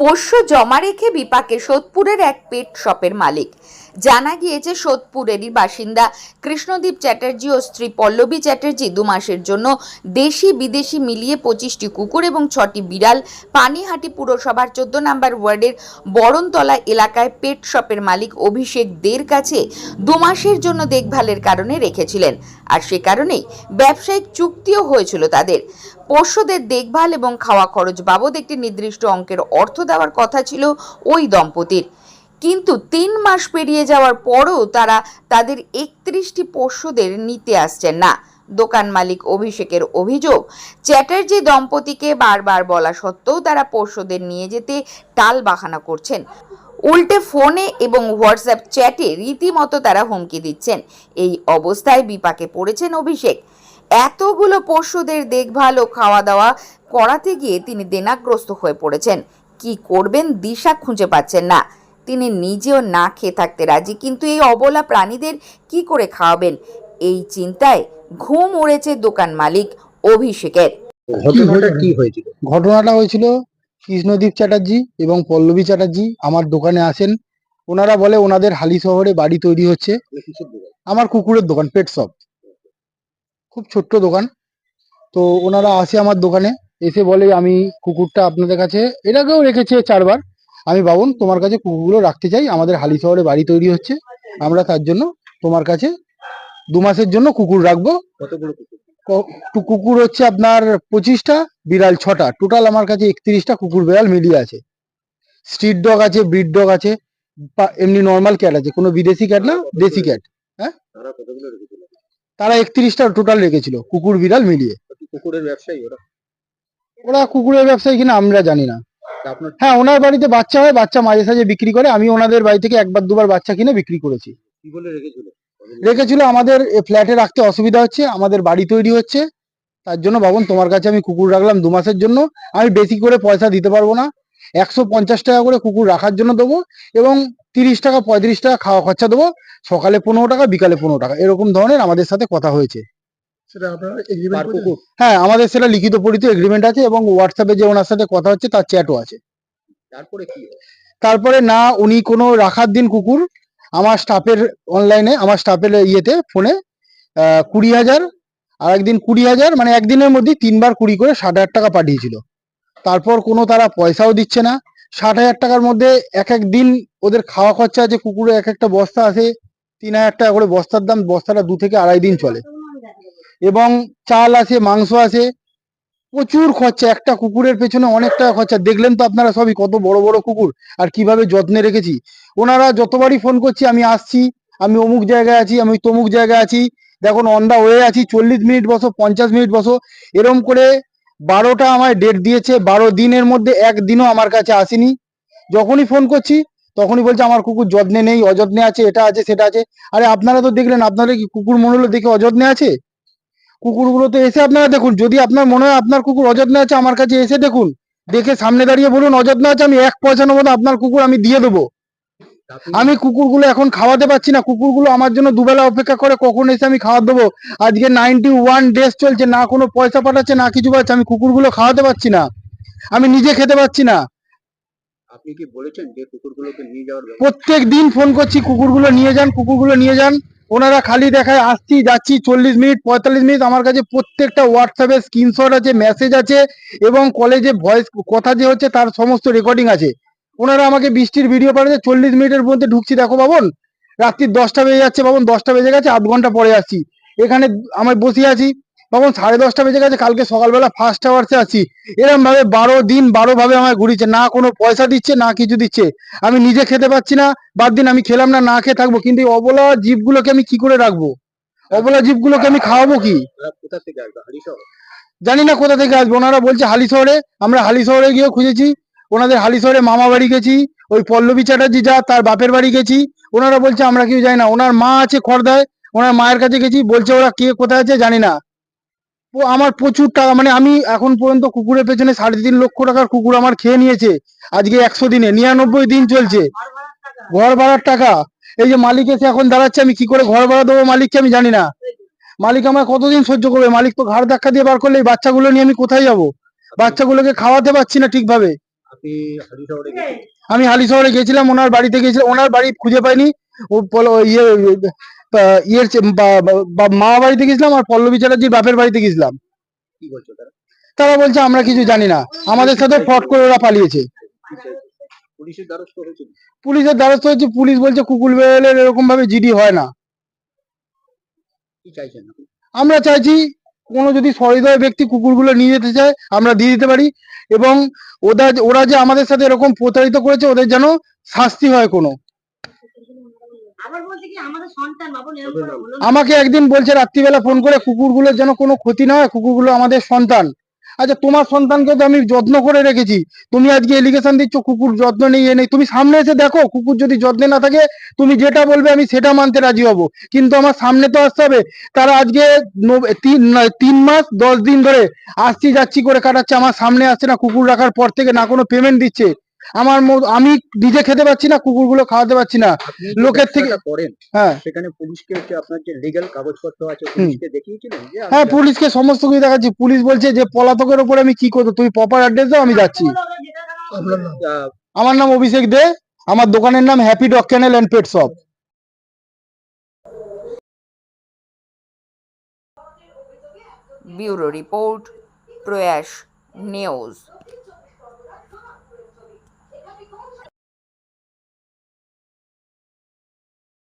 পোষ্য জমা রেখে বিপাকে সোদপুরের এক পেট শপের মালিক। জানা গিয়েছে, সোদপুরেরই বাসিন্দা কৃষ্ণদীপ চ্যাটার্জি ও স্ত্রী পল্লবী চ্যাটার্জি দু মাসের জন্য দেশি বিদেশি মিলিয়ে পঁচিশটি কুকুর এবং ছটি বিড়াল পানিহাটি পুরসভার চোদ্দ নম্বর ওয়ার্ডের বরণতলা এলাকায় পেট শপের মালিক অভিষেক দের কাছে দু মাসের জন্য দেখভালের কারণে রেখেছিলেন। আর সে কারণেই ব্যবসায়িক চুক্তিও হয়েছিল তাদের। পোষ্যদের দেখভাল এবং খাওয়া খরচ বাবদ একটি নির্দিষ্ট অঙ্কের অর্থ দেওয়ার কথা ছিল ওই দম্পতির। কিন্তু তিন মাস পেরিয়ে যাওয়ার পরও তারা তাদের একত্রিশটি পোষ্যদের নিতে আসছেন না। দোকান মালিক অভিষেকের অভিযোগ চ্যাটার্জি দম্পতিকে বারবার বলা সত্ত্বেও তারা পোষ্যদের নিয়ে যেতে টাল বাহানা করছেন। উল্টে ফোনে এবং হোয়াটসঅ্যাপ চ্যাটে রীতিমতো তারা হুমকি দিচ্ছেন। এই অবস্থায় বিপাকে পড়েছেন অভিষেক। এতগুলো পশুদের দেখভাল ও খাওয়া দাওয়া করাতে গিয়ে তিনি দেনাগ্রস্ত হয়ে পড়েছেন। কি করবেন দিশা খুঁজে পাচ্ছেন না। তিনি নিজেও না খেয়ে থাকতে রাজি। কিন্তু এই অবলা প্রাণীদের কি করে খাওয়াবেন? এই চিন্তায় ঘুম উড়েছে দোকান মালিক অভিষেকের। ঘটনাটা কি হয়েছিল? ঘটনাটা হয়েছিল কৃষ্ণদীপ চ্যাটার্জি এবং পল্লবী চ্যাটার্জি আমার দোকানে আসেন। ওনারা বলে ওনাদের হালি শহরে বাড়ি তৈরি হচ্ছে। আমার কুকুরের দোকান পেট শপ খুব ছোট্ট দোকান। তো ওনারা আসে আমার দোকানে। এসে বলে আমি কুকুরটা আপনাদের কাছে এর আগেও রেখেছে চারবার। আমি বাবন তোমার কাছে কুকুরগুলো রাখতে চাই। আমাদের হালি শহরে বাড়ি তৈরি হচ্ছে। আমরা তার জন্য তোমার কাছে দু মাসের জন্য কুকুর রাখব। কতগুলো কুকুর? কুকুর হচ্ছে আপনার পঁচিশটা বিড়াল ছটা। টোটাল আমার কাছে একত্রিশটা কুকুর বিড়াল মিলিয়ে আছে। স্ট্রিট ডগ আছে ব্রিড ডগ আছে এমনি নর্মাল ক্যাট আছে। কোনো বিদেশি ক্যাট না দেশি ক্যাট হ্যাঁ? তারা একত্রিশটা টোটাল রেখেছিল কুকুর বিড়াল মিলিয়ে। কুকুরের ব্যবসায়ী ওরা? ওরা কুকুরের ব্যবসায়ী কিনা আমরা জানি না। হ্যাঁ ওনার বাড়িতে বাচ্চা হয় বাচ্চা মাঝে সাঝে বিক্রি করে। আমি ওনাদের বাড়ি থেকে একবার দুবার বাচ্চা কিনে বিক্রি করেছি। রেখেছিল? আমাদের ফ্ল্যাটে রাখতে অসুবিধা হচ্ছে আমাদের বাড়ি তৈরি হচ্ছে। তার জন্য বাবন তোমার কাছে আমি কুকুর রাখলাম দু মাসের জন্য। আমি বেশি করে পয়সা দিতে পারব না। একশো পঞ্চাশ টাকা করে কুকুর রাখার জন্য দেবো এবং তিরিশ টাকা পঁয়ত্রিশ টাকা খাওয়া খরচা দেবো। সকালে পনেরো টাকা বিকালে পনেরো টাকা এরকম ধরনের আমাদের সাথে কথা হয়েছে। হ্যাঁ আমাদের সেটা লিখিত পরিচিত এগ্রিমেন্ট আছে এবং হোয়াটসঅ্যাপে যে ওনার সাথে কথা হচ্ছে তার চ্যাটও আছে। তারপরে কি? তারপরে না উনি কোনো রাখার দিন কুকুর আমার স্টাফের অনলাইনে আমার স্টাফের ইয়েতে ফোনে কুড়ি হাজার আর একদিন কুড়ি হাজার মানে একদিনের মধ্যেই তিনবার কুড়ি করে ষাট হাজার টাকা পাঠিয়েছিল। তারপর কোনো তারা পয়সাও দিচ্ছে না। ষাট হাজার টাকার মধ্যে এক এক দিন ওদের খাওয়া খরচা আছে কুকুরে এক একটা বস্তা আছে তিন হাজার টাকা করে বস্তার দাম বস্তাটা দু থেকে আড়াই দিন চলে। এবং চাল আছে, মাংস আছে, প্রচুর খরচা। একটা কুকুরের পেছনে অনেক টাকা খরচা। দেখলেন তো আপনারা সবই কত বড় বড় কুকুর আর কীভাবে যত্নে রেখেছি। ওনারা যতবারই ফোন করছি, আমি আসছি, আমি অমুক জায়গায় আছি, আমি তমুক জায়গায় আছি। দেখুন অন দা ওয়ে আছি, চল্লিশ মিনিট বসো, পঞ্চাশ মিনিট বসো। এরম করে বারোটা আমায় ডেট দিয়েছে। বারো দিনের মধ্যে একদিনও আমার কাছে আসেনি। যখনই ফোন করছি, তখনই বলছে, আমার কুকুর যত্নে নেই, অযত্নে আছে, এটা আছে, সেটা আছে। আরে, আপনারা তো দেখলেন, আপনাদের কি কুকুর মনে হলো দেখে অযত্নে আছে? কুকুরগুলো তো এসে আপনারা দেখুন যদি আপনার মনে হয় আপনার কুকুর অযত্নে আছে আমার কাছে এসে দেখুন। দেখে সামনে দাঁড়িয়ে বলুন অযত্নে আছে আমি এক পয়সার মতো আপনার কুকুর আমি দিয়ে দেবো। আমি কুকুরগুলো এখন খাওয়াতে পারছি না কুকুরগুলো আমার জন্য দুবেলা অপেক্ষা করে কখন এসে আমি খাওয়া দেবো? আজকে নাইনটি ওয়ান ডেজ চলছে না কোনো পয়সা পাঠাচ্ছে না কিছু পাচ্ছে আমি কুকুরগুলো খাওয়াতে পারছি না। আমি নিজে খেতে পারছি না। আপনি কি বলেছেন যে কুকুরগুলোকে নিয়ে যাওয়ার প্রত্যেক দিন ফোন করছি কুকুরগুলো নিয়ে যান কুকুরগুলো নিয়ে যান। ওনারা খালি দেখায়, আসছি, যাচ্ছি, চল্লিশ মিনিট, পঁয়তাল্লিশ মিনিট, আমার কাছে প্রত্যেকটা হোয়াটসঅ্যাপে স্ক্রিনশট আছে মেসেজ আছে, এবং কলেজে ভয়েস কথা যে হচ্ছে, তার সমস্ত রেকর্ডিং আছে। ওনারা আমাকে বৃষ্টির ভিডিও পাঠাচ্ছে, চল্লিশ মিনিটের মধ্যে ঢুকছি, দেখো বাবন। রাত্রি দশটা বেজে যাচ্ছে বাবন, দশটা বেজে গেছে, আধ ঘণ্টা পরে আসছি। এখানে আমি বসে আছি। বাবন সাড়ে দশটা বেজে গেছে, কালকে সকালবেলা ফার্স্ট আওয়ার্সে আছি। এরকম ভাবে বারো দিন বারো ভাবে আমায় ঘুরিয়েছে, না কোনো পয়সা দিচ্ছে, না কিছু দিচ্ছে। আমি নিজে খেতে পাচ্ছি না, বাদ দিন আমি খেলাম না না খেয়ে থাকব। কিন্তু অবলা জীবগুলোকে আমি কি করে রাখব? অবলা জীবগুলোকে আমি খাওয়াবো কি? জানি না কোথা থেকে আসব। ওনারা বলছে হালি শহরে আমরা হালি শহরে গিয়ে খুঁজেছি। ওনাদের হালি শহরে মামা বাড়ি গেছি, ওই পল্লবী চ্যাটার্জি যা, তার বাপের বাড়ি গেছি। ওনারা বলছে, আমরা কেউ যাই না। ওনার মা আছে খর্দায় ওনার মায়ের কাছে গেছি। বলছে, ওরা কে কোথায় আছে জানি না। আমার প্রচুর টাকা মানে আমি এখন পর্যন্ত কুকুরের পেছনে সাড়ে তিন লক্ষ টাকার কুকুর আমার খেয়ে নিয়েছে। আজকে একশো দিনে, নিরানব্বই দিন চলছে। ঘর ভাড়ার টাকা। এই যে মালিক এসে এখন দাঁড়াচ্ছে, আমি কি করে ঘর ভাড়া দেবো মালিককে আমি জানি না। মালিক আমার কতদিন সহ্য করবে? মালিক তো ঘাড় ধাক্কা দিয়ে বার করলে এই বাচ্চাগুলো নিয়ে আমি কোথায় যাব? বাচ্চাগুলোকে খাওয়াতে পারছি না ঠিকভাবে। আমি হালি শহরে গেছিলাম, ওনার বাড়িতে গেছিলাম, ওনার বাড়ি খুঁজে পাইনি। ও ইয়ে ইয়ের চে- বা- বা- বা- মা বাড়িতে গেছিলাম আর পল্লবী চ্যাটার্জির বাপের বাড়িতে গেছিলাম। কি বলছো তারা? তারা বলছে আমরা কিছু জানি না। আমাদের সাথে ফট করে ওরা পালিয়েছে। পুলিশের দ্বারস্থ হয়েছিল পুলিশের দ্বারস্থ হচ্ছে পুলিশ বলছে কুকুর বেড়ালের এরকম ভাবে জিডি হয় না। কি চাইছেন আমরা চাইছি কোনো যদি সহৃদয় ব্যক্তি কুকুরগুলো নিয়ে যেতে চায় আমরা দিয়ে দিতে পারি। এবং ওরা ওরা যে আমাদের সাথে এরকম প্রতারিত করেছে ওদের যেন শাস্তি হয় কোনো আবার বলছে কি আমাদের সন্তান বাবু এরকম করে হলো না। আমাকে একদিন বলছে রাত্রিবেলা ফোন করে, কুকুরগুলোর যেন কোনো ক্ষতি না হয়, কুকুরগুলো আমাদের সন্তান। আচ্ছা তোমার সন্তানকে তো আমি যত্ন করে রেখেছি। তুমি আজকে এলিগেশন দিচ্ছ, কুকুর যত্ন নেই, এ নেই। তুমি সামনে এসে দেখো, কুকুর যদি যত্নে না থাকে, তুমি যেটা বলবে আমি সেটা মানতে রাজি হব। কিন্তু আমার সামনে তো আসতে হবে। তারা আজকে তিন মাস, দশ দিন ধরে আসছি, যাচ্ছি করে কাটাচ্ছে, আমার সামনে আসছে না, কুকুর রাখার পর থেকে না কোনো পেমেন্ট দিচ্ছে। আমার আমি নিজে খেতে পাচ্ছি না কুকুরগুলো খাওয়াতে পারছি না। লোকের থেকে- করেন। হ্যাঁ। সেখানে পুলিশকে আপনার যে লিগ্যাল কাগজপত্র আছে পুলিশকে দেখিয়েছিলেন হ্যাঁ পুলিশকে সমস্ত কিছু দেখাচ্ছি। পুলিশ বলছে যে পলাতকের উপরে আমি কি করব? তুমি প্রপার অ্যাড্রেস দাও আমি যাচ্ছি। আমার নাম অভিষেক দে। আমার দোকানের নাম happy dog kennel and pet shop bureau report Prayas news.